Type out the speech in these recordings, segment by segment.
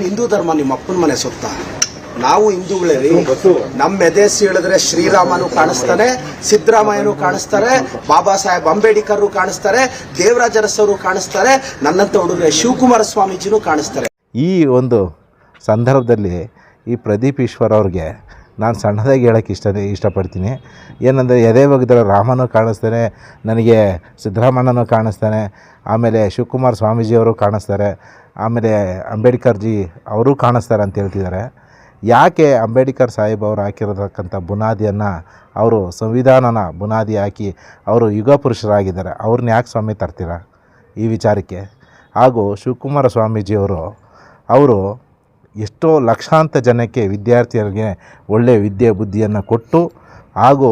ಏನ್ ಹಿಂದೂ ಧರ್ಮ ನಿಮ್ಮ ಅಪ್ಪನ ಮನೆ ಸುತ್ತ. ನಾವು ಹಿಂದೂಗಳೇ ರೀ ನಮ್ಮ ಎದೆ ಸೀಳಿದ್ರೆ ಶ್ರೀರಾಮನು ಕಾಣಿಸ್ತಾನೆ ಸಿದ್ದರಾಮಯ್ಯನು ಕಾಣಿಸ್ತಾರೆ ಬಾಬಾ ಸಾಹೇಬ್ ಅಂಬೇಡ್ಕರ್ ಕಾಣಿಸ್ತಾರೆ ದೇವರಾಜ ಅರಸರು ಕಾಣಿಸ್ತಾರೆ ನನ್ನಂತ ಹುಡುಗರೆ ಶಿವಕುಮಾರ ಸ್ವಾಮೀಜಿನೂ ಕಾಣಿಸ್ತಾರೆ. ಈ ಒಂದು ಸಂದರ್ಭದಲ್ಲಿ ಈ ಪ್ರದೀಪ್ ಈಶ್ವರ್ ಅವ್ರಿಗೆ ನಾನು ಸಣ್ಣದಾಗಿ ಹೇಳೋಕ್ಕೆ ಇಷ್ಟ ಇಷ್ಟಪಡ್ತೀನಿ. ಏನಂದರೆ ಎದೆ ಬಗ್ದರೆ ರಾಮನೂ ಕಾಣಿಸ್ತಾನೆ ನನಗೆ ಸಿದ್ದರಾಮಣ್ಣನೂ ಕಾಣಿಸ್ತಾನೆ, ಆಮೇಲೆ ಶಿವಕುಮಾರ್ ಸ್ವಾಮೀಜಿಯವರು ಕಾಣಿಸ್ತಾರೆ, ಆಮೇಲೆ ಅಂಬೇಡ್ಕರ್ ಜಿ ಅವರೂ ಕಾಣಿಸ್ತಾರೆ ಅಂತ ಹೇಳ್ತಿದ್ದಾರೆ. ಯಾಕೆ ಅಂಬೇಡ್ಕರ್ ಸಾಹೇಬ್ ಅವರು ಹಾಕಿರತಕ್ಕಂಥ ಬುನಾದಿಯನ್ನು ಅವರು ಸಂವಿಧಾನನ ಬುನಾದಿ ಹಾಕಿ ಅವರು ಯುಗ ಪುರುಷರಾಗಿದ್ದಾರೆ, ಅವ್ರನ್ನ ಯಾಕೆ ಸ್ವಾಮಿ ತರ್ತೀರ ಈ ವಿಚಾರಕ್ಕೆ? ಹಾಗೂ ಶಿವಕುಮಾರ ಸ್ವಾಮೀಜಿಯವರು, ಅವರು ಎಷ್ಟೋ ಲಕ್ಷಾಂತ ಜನಕ್ಕೆ ವಿದ್ಯಾರ್ಥಿಗಳಿಗೆ ಒಳ್ಳೆಯ ವಿದ್ಯೆ ಬುದ್ಧಿಯನ್ನು ಕೊಟ್ಟು ಹಾಗೂ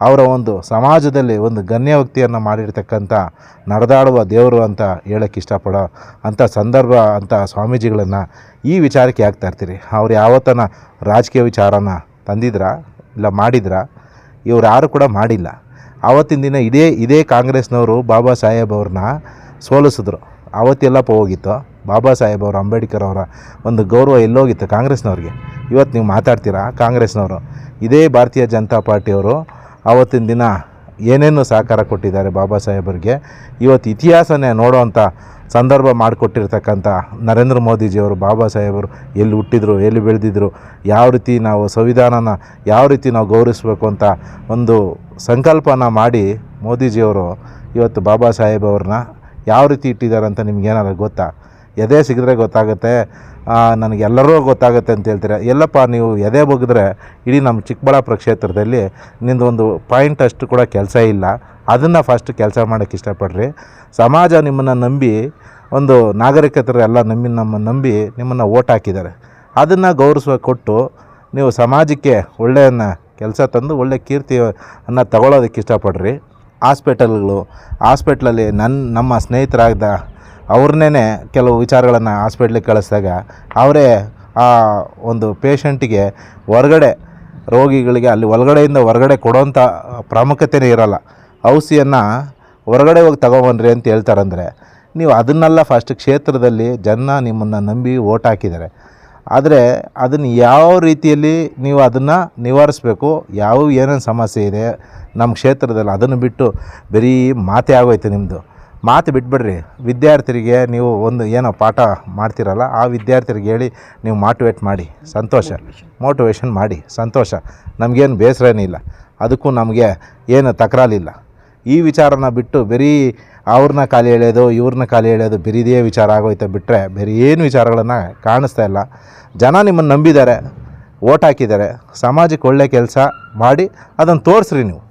ಅವರ ಒಂದು ಸಮಾಜದಲ್ಲಿ ಒಂದು ಗಣ್ಯವ್ಯಕ್ತಿಯನ್ನು ಮಾಡಿರ್ತಕ್ಕಂಥ ನಡೆದಾಡುವ ದೇವರು ಅಂತ ಹೇಳೋಕ್ಕೆ ಇಷ್ಟಪಡೋ ಅಂಥ ಸಂದರ್ಭ ಅಂಥ ಸ್ವಾಮೀಜಿಗಳನ್ನು ಈ ವಿಚಾರಕ್ಕೆ ಯಾಕೆ ಇರ್ತೀರಿ. ಅವ್ರು ಯಾವತ್ತನ ರಾಜಕೀಯ ವಿಚಾರನ ತಂದಿದ್ರಾ ಇಲ್ಲ ಮಾಡಿದ್ರಾ? ಇವ್ರು ಯಾರು ಕೂಡ ಮಾಡಿಲ್ಲ. ಆವತ್ತಿನ ದಿನ ಇದೇ ಇದೇ ಕಾಂಗ್ರೆಸ್ನವರು ಬಾಬಾ ಸಾಹೇಬ್ ಅವ್ರನ್ನ ಸೋಲಿಸಿದ್ರು. ಆವತ್ತೆಲ್ಲಪ್ಪ ಹೋಗಿತ್ತು. ಬಾಬಾ ಸಾಹೇಬ್ ಅವರು, ಅಂಬೇಡ್ಕರ್ ಅವರ ಒಂದು ಗೌರವ ಎಲ್ಲೋಗಿತ್ತು ಕಾಂಗ್ರೆಸ್ನವ್ರಿಗೆ. ಇವತ್ತು ನೀವು ಮಾತಾಡ್ತೀರಾ ಕಾಂಗ್ರೆಸ್ನವರು? ಇದೇ ಭಾರತೀಯ ಜನತಾ ಪಾರ್ಟಿಯವರು ಆವತ್ತಿನ ದಿನ ಏನೇನು ಸಹಕಾರ ಕೊಟ್ಟಿದ್ದಾರೆ ಬಾಬಾ ಸಾಹೇಬರಿಗೆ? ಇವತ್ತು ಇತಿಹಾಸನೇ ನೋಡೋವಂಥ ಸಂದರ್ಭ ಮಾಡಿಕೊಟ್ಟಿರ್ತಕ್ಕಂಥ ನರೇಂದ್ರ ಮೋದಿಜಿಯವರು ಬಾಬಾ ಸಾಹೇಬರು ಎಲ್ಲಿ ಹುಟ್ಟಿದ್ರು, ಎಲ್ಲಿ ಬೆಳೆದಿದ್ರು, ಯಾವ ರೀತಿ ನಾವು ಸಂವಿಧಾನನ ಯಾವ ರೀತಿ ನಾವು ಗೌರವಿಸಬೇಕು ಅಂತ ಒಂದು ಸಂಕಲ್ಪನ ಮಾಡಿ ಮೋದಿಜಿಯವರು ಇವತ್ತು ಬಾಬಾ ಸಾಹೇಬ್ ಅವ್ರನ್ನ ಯಾವ ರೀತಿ ಇಟ್ಟಿದ್ದಾರೆ ಅಂತ ನಿಮ್ಗೇನಾದ್ರು ಗೊತ್ತಾ? ಎದೆ ಸಿಗಿದ್ರೆ ಗೊತ್ತಾಗುತ್ತೆ. ನನಗೆಲ್ಲರೂ ಗೊತ್ತಾಗುತ್ತೆ ಅಂತ ಹೇಳ್ತೀರ? ಎಲ್ಲಪ್ಪ, ನೀವು ಎದೆ ಬಗ್ಗಿದ್ರೆ ಇಡೀ ನಮ್ಮ ಚಿಕ್ಕಬಳ್ಳಾಪುರ ಕ್ಷೇತ್ರದಲ್ಲಿ ನಿಂದು ಒಂದು ಪಾಯಿಂಟ್ ಅಷ್ಟು ಕೂಡ ಕೆಲಸ ಇಲ್ಲ. ಅದನ್ನು ಫಸ್ಟ್ ಕೆಲಸ ಮಾಡೋಕ್ಕೆ ಇಷ್ಟಪಡ್ರಿ. ಸಮಾಜ ನಿಮ್ಮನ್ನು ನಂಬಿ, ಒಂದು ನಾಗರಿಕತರು ಎಲ್ಲ ನಂಬಿ ನಮ್ಮ ನಂಬಿ ನಿಮ್ಮನ್ನು ಓಟ್ ಹಾಕಿದ್ದಾರೆ. ಅದನ್ನು ಗೌರವಿಸುವ ಕೊಟ್ಟು ನೀವು ಸಮಾಜಕ್ಕೆ ಒಳ್ಳೆಯನ್ನ ಕೆಲಸ ತಂದು ಒಳ್ಳೆಯ ಕೀರ್ತಿಯನ್ನು ತಗೊಳ್ಳೋದಕ್ಕೆ ಇಷ್ಟಪಡ್ರಿ. ಹಾಸ್ಪಿಟಲ್ಗಳು, ಹಾಸ್ಪಿಟ್ಲಲ್ಲಿ ನನ್ನ ನಮ್ಮ ಸ್ನೇಹಿತರಾದ ಅವ್ರನ್ನೇ ಕೆಲವು ವಿಚಾರಗಳನ್ನು ಹಾಸ್ಪಿಟ್ಲಿಗೆ ಕಳಿಸಿದಾಗ ಅವರೇ ಆ ಒಂದು ಪೇಷಂಟಿಗೆ ಹೊರಗಡೆ ರೋಗಿಗಳಿಗೆ ಅಲ್ಲಿ ಒಳಗಡೆಯಿಂದ ಹೊರಗಡೆ ಕೊಡೋಂಥ ಪ್ರಾಮುಖ್ಯತೆಯೇ ಇರೋಲ್ಲ. ಔಷಧಿಯನ್ನು ಹೊರಗಡೆ ಹೋಗಿ ತಗೊಬನ್ರಿ ಅಂತ ಹೇಳ್ತಾರಂದರೆ ನೀವು ಅದನ್ನೆಲ್ಲ ಫಸ್ಟ್ ಕ್ಷೇತ್ರದಲ್ಲಿ ಜನ ನಿಮ್ಮನ್ನು ನಂಬಿ ಓಟ್ ಹಾಕಿದ್ದಾರೆ. ಆದರೆ ಅದನ್ನು ಯಾವ ರೀತಿಯಲ್ಲಿ ನೀವು ಅದನ್ನು ನಿವಾರಿಸಬೇಕು, ಯಾವ ಏನೇನು ಸಮಸ್ಯೆ ಇದೆ ನಮ್ಮ ಕ್ಷೇತ್ರದಲ್ಲಿ ಅದನ್ನು ಬಿಟ್ಟು ಬರೀ ಮಾತೇ ಆಗೋಯ್ತು ನಿಮ್ಮದು ಮಾತು ಬಿಟ್ಬಿಡ್ರಿ. ವಿದ್ಯಾರ್ಥಿಗಳಿಗೆ ನೀವು ಒಂದು ಏನೋ ಪಾಠ ಮಾಡ್ತಿರಲ್ಲ, ಆ ವಿದ್ಯಾರ್ಥಿಗಳಿಗೆ ಹೇಳಿ ನೀವು ಮೋಟಿವೇಟ್ ಮಾಡಿ. ಸಂತೋಷ. ಮೋಟಿವೇಶನ್ ಮಾಡಿ. ಸಂತೋಷ. ನಮಗೇನು ಬೇಸರ ಏನಿಲ್ಲ ಅದಕ್ಕೂ ನಮಗೆ ಏನು ತಕರಾಲಿಲ್ಲ ಈ ವಿಚಾರನ ಬಿಟ್ಟು ಬರೀ ಅವ್ರನ್ನ ಖಾಲಿ ಎಳೆಯೋದು, ಇವ್ರನ್ನ ಖಾಲಿ ಎಳೆಯೋದು ಬಿರಿದೇ ವಿಚಾರ ಆಗೋಯ್ತು ಬಿಟ್ಟರೆ ಬೇರೆ ಏನು ವಿಚಾರಗಳನ್ನು ಕಾಣಿಸ್ತಾ ಇಲ್ಲ. ಜನ ನಿಮ್ಮನ್ನು ನಂಬಿದ್ದಾರೆ, ಓಟ್ ಹಾಕಿದ್ದಾರೆ. ಸಮಾಜಕ್ಕೆ ಒಳ್ಳೆ ಕೆಲಸ ಮಾಡಿ, ಅದನ್ನು ತೋರಿಸ್ರಿ ನೀವು.